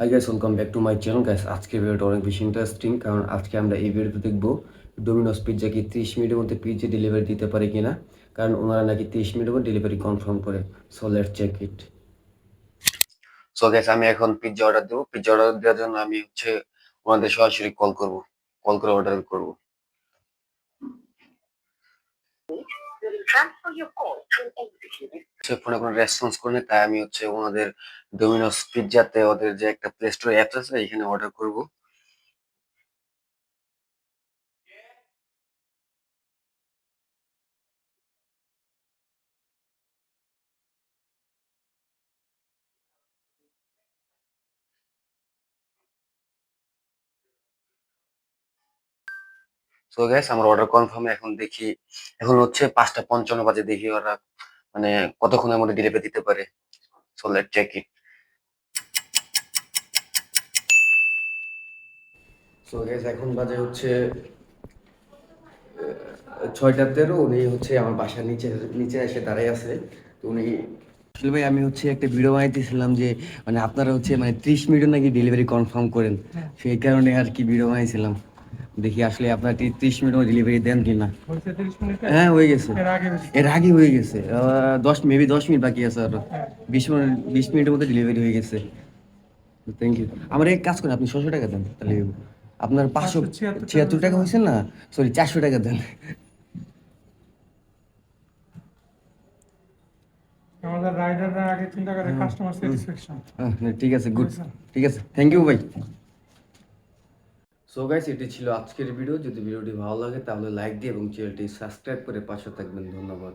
Hi guys welcome back to my channel guys আজকের ভিডিওটা অনেক বেশি ইন্টারেস্টিং কারণ আজকে আমরা এই ভিডিওতে দেখব ডোমিনোস পিৎজা কি তিরিশ মিনিটের মধ্যে পিৎজা ডেলিভারি দিতে পারে কিনা, কারণ ওনারা নাকি তিরিশ মিনিটের মধ্যে ডেলিভারি কনফার্ম করে। So let check it so guys আমি এখন পিৎজা অর্ডার দেবো। পিৎজা অর্ডার দেওয়ার জন্য আমি হচ্ছে ওনাদের সরাসরি কল করব। কল করে অর্ডার করব। Transfer your call হচ্ছে ফোনে কোনো রেসপন্স করে তাই আমি হচ্ছে ওনাদের ডোমিনোস পিৎজাতে ওদের যে একটা প্লে স্টোর অ্যাপস আছে, এখানে অর্ডার করব। সো গ্যাস আমার অর্ডার কনফার্ম এখন দেখি, এখন হচ্ছে পাঁচটা পঞ্চান্ন বাজে দেখি ওরা মানে কতক্ষণের মধ্যে ডেলিভারি দিতে পারে? So let check it so guys এখন বাজে হচ্ছে ছয়টা তেরো। উনি হচ্ছে আমার বাসার নিচে নিচে এসে দাঁড়াই আছে। তো উনি আসলে ভাই আমি হচ্ছে একটা ভিডিও বানাইতেছিলাম যে মানে আপনারা হচ্ছে মানে ত্রিশ মিনিট নাকি ডেলিভারি কনফার্ম করেন। সেই কারণে আর কি ভিডিও বানাইছিলাম। দেখি আসলে আপনার ত্রিশ মিনিট ডেলিভারি দেন তিরিশ মিনিটে? হ্যাঁ হয়ে গেছে। এর আগে বেশি এর আগে হয়ে গেছে। দশ মেবি দশ মিনিট বাকি আছে আরও। বিশ মিনিট বিশ মিনিটের মধ্যে ডেলিভারি হয়ে গেছে। থ্যাংক ইউ আমার এক কাজ করেন আপনি ছশো টাকা দেন তাহলে আপনার পাঁচশো ছিয়াত্তর টাকা। হয়েছে না? সরি চারশো টাকা দেন। আমাদের রাইডাররা আগে চিন্তা করে কাস্টমার স্যাটিসফ্যাকশন ঠিক আছে গুড ঠিক আছে থ্যাংক ইউ ভাই সো গাইস এটি ছিল আজকের ভিডিও যদি ভিডিওটি ভালো লাগে, তাহলে লাইক দিয়ে এবং চ্যানেলটি সাবস্ক্রাইব করে পাশে থাকবেন। ধন্যবাদ।